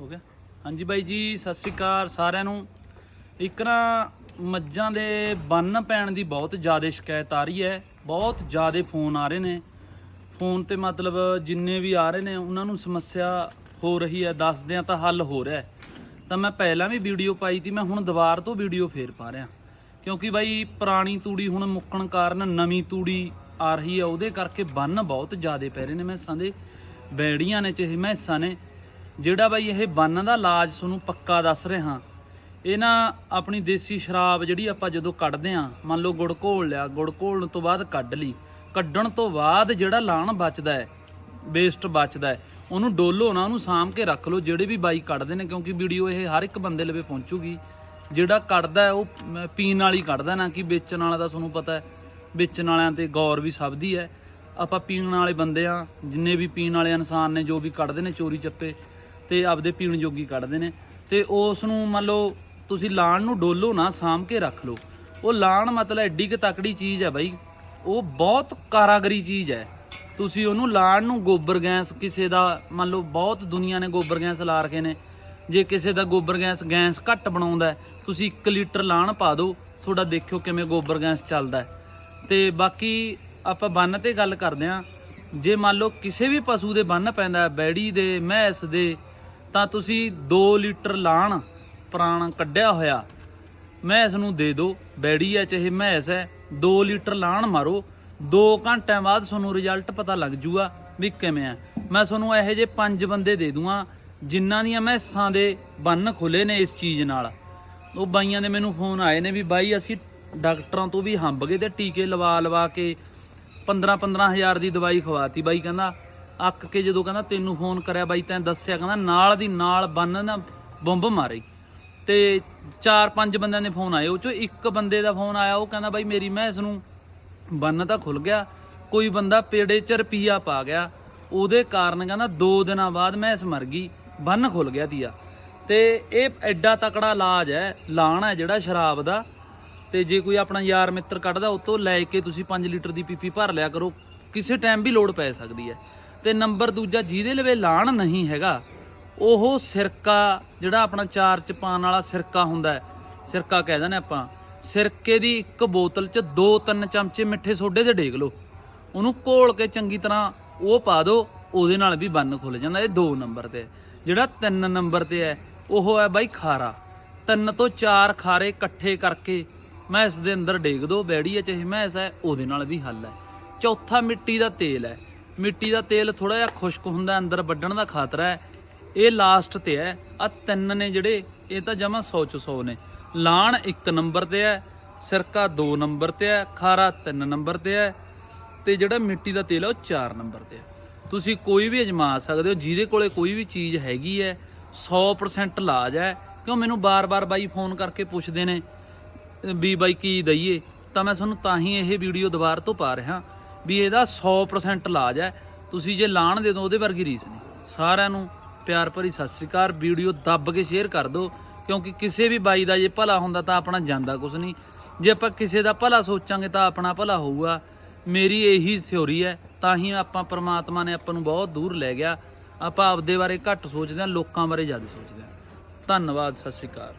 ਹੋ ਗਿਆ। ਹਾਂਜੀ ਬਾਈ ਜੀ, ਸਤਿ ਸ਼੍ਰੀ ਅਕਾਲ ਸਾਰਿਆਂ ਨੂੰ। ਇੱਕ ਨਾ ਮੱਝਾਂ ਦੇ ਬੰਨ ਪੈਣ ਦੀ ਬਹੁਤ ਜ਼ਿਆਦਾ ਸ਼ਿਕਾਇਤ ਆ ਰਹੀ ਹੈ। ਬਹੁਤ ਜ਼ਿਆਦਾ ਫੋਨ ਆ ਰਹੇ ਨੇ। ਫੋਨ ਤੇ ਮਤਲਬ ਜਿੰਨੇ ਵੀ ਆ ਰਹੇ ਨੇ, ਉਹਨਾਂ ਨੂੰ ਸਮੱਸਿਆ ਹੋ ਰਹੀ ਹੈ। ਦੱਸਦਿਆਂ ਤਾਂ ਹੱਲ ਹੋ ਰਿਹਾ ਤਾਂ ਮੈਂ ਪਹਿਲਾਂ ਵੀ ਵੀਡੀਓ ਪਾਈ ਤੀ ਮੈਂ ਹੁਣ ਦੁਬਾਰ ਤੋਂ ਵੀਡੀਓ ਫੇਰ ਪਾ ਰਿਹਾ। ਕਿਉਂਕਿ ਬਾਈ, ਪੁਰਾਣੀ ਤੂੜੀ ਹੁਣ ਮੁੱਕਣ ਕਾਰਨ ਨਵੀਂ ਤੂੜੀ ਆ ਰਹੀ ਹੈ। ਉਹਦੇ ਕਰਕੇ ਬੰਨ ਬਹੁਤ ਜ਼ਿਆਦਾ ਪੈ ਰਹੇ ਨੇ। ਮੈਸਾਂ ਦੇ ਬੈੜੀਆਂ ਨੇ, ਚਾਹੇ ਮੈਸਾਂ ਨੇ। ਜਿਹੜਾ ਬਾਈ ਇਹ ਬੰਨ ਦਾ ਇਲਾਜ ਤੁਹਾਨੂੰ ਪੱਕਾ ਦੱਸ ਰਿਹਾ। ਇਹ ਨਾ ਆਪਣੀ ਦੇਸੀ ਸ਼ਰਾਬ ਜਿਹੜੀ ਆਪਾਂ ਜਦੋਂ ਕੱਢਦੇ ਆ ਮੰਨ ਲਓ ਗੁੜ ਘੋਲ ਲਿਆ, ਗੁੜ ਘੋਲਣ ਤੋਂ ਬਾਅਦ ਕੱਢ ਲਈ। ਕੱਢਣ ਤੋਂ ਬਾਅਦ ਜਿਹੜਾ ਲਾਣ ਬਚਦਾ ਹੈ ਵੇਸਟ ਬਚਦਾ ਹੈ, ਉਹਨੂੰ ਡੋਲੋ ਨਾ, ਉਹਨੂੰ ਸਾਂਭ ਕੇ ਰੱਖ ਲਓ, ਜਿਹੜੇ ਵੀ ਬਾਈ ਕੱਢਦੇ ਨੇ, ਕਿਉਂਕਿ ਵੀਡੀਓ ਇਹ ਹਰ ਇੱਕ ਬੰਦੇ ਲਵੇ ਪਹੁੰਚੂਗੀ। ਜਿਹੜਾ ਕੱਢਦਾ ਉਹ ਪੀਣ ਵਾਲੀ ਕੱਢਦਾ ਨਾ ਕਿ ਵੇਚਣ ਵਾਲਾ ਦਾ ਤੁਹਾਨੂੰ ਪਤਾ ਹੈ, ਵੇਚਣ ਵਾਲਿਆਂ ਤੇ ਗੌਰ ਵੀ ਸਭ ਦੀ ਹੈ। ਆਪਾਂ ਪੀਣ ਵਾਲੇ ਬੰਦੇ ਆ ਜਿੰਨੇ ਵੀ ਪੀਣ ਵਾਲੇ ਇਨਸਾਨ ਨੇ, ਜੋ ਵੀ ਕੱਢਦੇ ਨੇ ਚੋਰੀ ਚੱਪੇ ਤੇ ਆਪਦੇ ਪੀਣ ਜੋਗੀ ਕੱਢਦੇ ਨੇ। ਤੇ ਉਸ ਨੂੰ ਮੰਨ ਲਓ ਤੁਸੀਂ ਲਾਣ ਨੂੰ ਡੋਲੋ ਨਾ, ਸਾਂਭ ਕੇ ਰੱਖ ਲਓ। ਉਹ ਲਾਣ ਮਤਲਬ ਐਡੀ ਕਿ ਤਕੜੀ ਚੀਜ਼ ਹੈ ਬਾਈ। ਉਹ ਬਹੁਤ ਕਾਰਾਗਰੀ ਚੀਜ਼ ਹੈ। ਤੁਸੀਂ ਉਹਨੂੰ ਲਾਣ ਨੂੰ ਗੋਬਰ ਗੈਸ ਕਿਸੇ ਦਾ, ਮੰਨ ਲਓ ਬਹੁਤ ਦੁਨੀਆ ਨੇ ਗੋਬਰ ਗੈਸ ਲਾ ਰਖੇ ਨੇ। ਜੇ ਕਿਸੇ ਦਾ ਗੋਬਰ ਗੈਸ ਗੈਸ ਘੱਟ ਬਣਾਉਂਦਾ ਤੁਸੀਂ 1 ਲੀਟਰ ਲਾਣ ਪਾ ਦਿਓ। ਤੁਹਾਡਾ ਦੇਖਿਓ ਕਿਵੇਂ ਗੋਬਰ ਗੈਸ ਚੱਲਦਾ ਹੈ। ਤੇ ਬਾਕੀ ਆਪਾਂ ਬੰਨ ਤੇ ਗੱਲ ਕਰਦੇ ਆਂ ਜੇ ਮੰਨ ਲਓ ਕਿਸੇ ਵੀ ਪਸ਼ੂ ਦੇ ਬੰਨ ਪੈਂਦਾ ਬੈੜੀ ਦੇ, ਮੈਂਸ ਦੇ ਤਾਂ ਤੁਸੀਂ 2 ਲੀਟਰ ਲਾਣ ਪ੍ਰਾਣ ਕੱਢਿਆ ਹੋਇਆ। ਮੈਂਸ ਨੂੰ ਦੇ ਦਿਓ। ਬੈੜੀ ਹੈ ਚਾਹੇ ਮੈਂਸ ਹੈ 2 ਲੀਟਰ ਲਾਣ ਮਾਰੋ। 2 ਘੰਟਿਆਂ ਬਾਅਦ ਤੁਹਾਨੂੰ ਰਿਜ਼ਲਟ ਪਤਾ ਲੱਗ ਜੂਗਾ ਵੀ ਕਿਵੇਂ ਆ ਮੈਂ ਤੁਹਾਨੂੰ ਇਹੋ ਜਿਹੇ ਪੰਜ ਬੰਦੇ ਦੇ ਦੂੰਗਾ, ਜਿਨ੍ਹਾਂ ਦੀਆਂ ਮੈਸਾਂ ਦੇ ਬੰਨ ਖੁੱਲੇ ਨੇ ਇਸ ਚੀਜ਼ ਨਾਲ। ਉਹ ਬਾਈਆਂ ਦੇ ਮੈਨੂੰ ਫੋਨ ਆਏ ਨੇ ਵੀ ਬਾਈ, ਅਸੀਂ ਡਾਕਟਰਾਂ ਤੋਂ ਵੀ ਹੰਬ ਗਏ ਤੇ ਟੀਕੇ ਲਵਾ ਲਵਾ ਕੇ 15 15000 ਦੀ ਦਵਾਈ ਖਵਾਤੀ। ਬਾਈ ਕਹਿੰਦਾ ਅੱਕ ਕੇ ਜਦੋਂ ਕਹਿੰਦਾ ਤੈਨੂੰ ਫੋਨ ਕਰਿਆ ਬਾਈ ਤੈਂ ਦੱਸਿਆ, ਕਹਿੰਦਾ ਨਾਲ ਦੀ ਨਾਲ ਬੰਨ ਨਾ ਬੰਬ ਮਾਰੇ। ਤੇ ਚਾਰ ਪੰਜ ਬੰਦਿਆਂ ਦੇ ਫੋਨ ਆਏ, ਉਹ ਚੋਂ ਇੱਕ ਬੰਦੇ ਦਾ ਫੋਨ ਆਇਆ, ਉਹ ਕਹਿੰਦਾ ਬਾਈ ਮੇਰੀ ਮੈਸ ਨੂੰ ਬੰਨ ਤਾਂ ਖੁੱਲ ਗਿਆ, ਕੋਈ ਬੰਦਾ ਪੇੜੇ ਚ ਰੁਪਈਆ ਪਾ ਗਿਆ, ਉਹਦੇ ਕਾਰਨ ਕਹਿੰਦਾ 2 ਦਿਨਾਂ ਬਾਅਦ ਮੈਸ ਮਰ ਗਈ, ਬੰਨ ਖੁੱਲ ਗਿਆ ਦੀਆ ਤੇ ਇਹ ਐਡਾ ਤਕੜਾ ਇਲਾਜ ਹੈ, ਲਾਣ ਹੈ ਜਿਹੜਾ ਸ਼ਰਾਬ ਦਾ, ਤੇ ਜੇ ਕੋਈ ਆਪਣਾ ਯਾਰ ਮਿੱਤਰ ਕੱਢਦਾ, ਉਹ ਤੋਂ ਲੈ ਕੇ ਤੁਸੀਂ 5 ਲੀਟਰ ਦੀ ਪੀਪੀ ਭਰ ਲਿਆ ਕਰੋ, ਕਿਸੇ ਟਾਈਮ ਵੀ ਲੋੜ ਪੈ ਸਕਦੀ ਹੈ। ਤੇ ਨੰਬਰ ਦੂਜਾ ਜਿਹਦੇ ਲਵੇ ਲਾਣ ਨਹੀਂ ਹੈਗਾ, ਉਹ ਸਿਰਕਾ, ਜਿਹੜਾ ਆਪਣਾ ਚਾਰ ਚ ਪਾਣ ਵਾਲਾ ਸਿਰਕਾ ਹੁੰਦਾ ਹੈ, ਸਿਰਕਾ ਕਹਿ ਦਿੰਦੇ ਆਪਾਂ, ਸਿਰਕੇ ਦੀ ਇੱਕ ਬੋਤਲ ਚ 2-3 ਚਮਚੇ ਮਿੱਠੇ ਸੋਡੇ ਦੇ ਡੇਗ ਲਓ, ਉਹਨੂੰ ਘੋਲ ਕੇ ਚੰਗੀ ਤਰ੍ਹਾਂ ਉਹ ਪਾ ਦਿਓ ਉਹਦੇ ਨਾਲ ਵੀ ਬੰਨ ਖੁੱਲ ਜਾਂਦਾ ਇਹ 2 ਨੰਬਰ ਤੇ। ਜਿਹੜਾ 3 ਨੰਬਰ ਤੇ ਹੈ, ਉਹ ਹੈ ਬਾਈ ਖਾਰਾ। ਤਿੰਨ ਤੋਂ ਚਾਰ ਖਾਰੇ ਇਕੱਠੇ ਕਰਕੇ ਮੈਂ ਇਸ ਦੇ ਅੰਦਰ ਡੇਗ ਦੋ ਬੈੜੀ ਹੈ ਚਾਹੇ ਮੈਂਸ ਹੈ, ਉਹਦੇ ਨਾਲ ਵੀ ਹੱਲ ਹੈ। ਚੌਥਾ ਮਿੱਟੀ ਦਾ ਤੇਲ ਹੈ ਮਿੱਟੀ ਦਾ ਤੇਲ ਥੋੜਾ ਜਿਹਾ ਖੁਸ਼ਕ ਹੁੰਦਾ, ਅੰਦਰ ਵੱਢਣ ਦਾ ਖਤਰਾ ਹੈ। ਇਹ ਲਾਸਟ ਤੇ ਹੈ। ਆ ਤਿੰਨ ਨੇ ਜਿਹੜੇ, ਇਹ ਤਾਂ ਜਮਾ 100 ਚ 100 ਨੇ। ਲਾਣ 1 ਨੰਬਰ ਤੇ ਹੈ, ਸਿਰਕਾ 2 ਨੰਬਰ ਤੇ ਹੈ, ਖਾਰਾ 3 ਨੰਬਰ ਤੇ ਹੈ, ਤੇ ਜਿਹੜਾ ਮਿੱਟੀ ਦਾ ਤੇਲ ਹੈ ਉਹ 4 ਨੰਬਰ ਤੇ ਹੈ। ਤੁਸੀਂ ਕੋਈ ਵੀ ਅਜਮਾ ਸਕਦੇ ਹੋ, ਜਿਹਦੇ ਕੋਲੇ ਕੋਈ ਵੀ ਚੀਜ਼ ਹੈਗੀ ਹੈ 100% ਲਾਜ ਹੈ। ਕਿਉਂ ਮੈਨੂੰ ਬਾਰ-ਬਾਰ ਬਾਈ ਫੋਨ ਕਰਕੇ ਪੁੱਛਦੇ ਨੇ, ਵੀ ਬਾਈ ਕੀ ਦਈਏ? ਤਾਂ ਮੈਂ ਤੁਹਾਨੂੰ ਤਾਂ ਹੀ ਇਹ ਵੀਡੀਓ ਦੁਬਾਰਾ ਤੋਂ ਪਾ ਰਿਹਾ। ਵੀ ਇਹਦਾ 100% ਇਲਾਜ ਹੈ। ਤੁਸੀਂ ਜੇ ਲਾਣ ਦੇ ਦੋ ਉਹਦੇ ਵਰਗੀ ਰੀਸ ਨਹੀਂ। ਸਾਰਿਆਂ ਨੂੰ ਪਿਆਰ ਭਰੀ ਸਤਿ ਸ੍ਰੀ ਅਕਾਲ। ਵੀਡੀਓ ਦੱਬ ਕੇ ਸ਼ੇਅਰ ਕਰ ਦਿਓ, ਕਿਉਂਕਿ ਕਿਸੇ ਵੀ ਬਾਈ ਦਾ ਜੇ ਭਲਾ ਹੁੰਦਾ ਤਾਂ ਆਪਣਾ ਜਾਂਦਾ ਕੁਝ ਨਹੀਂ। ਜੇ ਆਪਾਂ ਕਿਸੇ ਦਾ ਭਲਾ ਸੋਚਾਂਗੇ ਤਾਂ ਆਪਣਾ ਭਲਾ ਹੋਊਗਾ। ਮੇਰੀ ਇਹੀ ਥਿਉਰੀ ਹੈ, ਤਾਂ ਹੀ ਆਪਾਂ ਪਰਮਾਤਮਾ ਨੇ ਆਪਾਂ ਨੂੰ ਬਹੁਤ ਦੂਰ ਲੈ ਗਿਆ। ਆਪਾਂ ਆਪਦੇ ਬਾਰੇ ਘੱਟ ਸੋਚਦੇ ਹਾਂ, ਲੋਕਾਂ ਬਾਰੇ ਜ਼ਿਆਦਾ ਸੋਚਦੇ ਹਾਂ। ਧੰਨਵਾਦ, ਸਤਿ ਸ੍ਰੀ ਅਕਾਲ।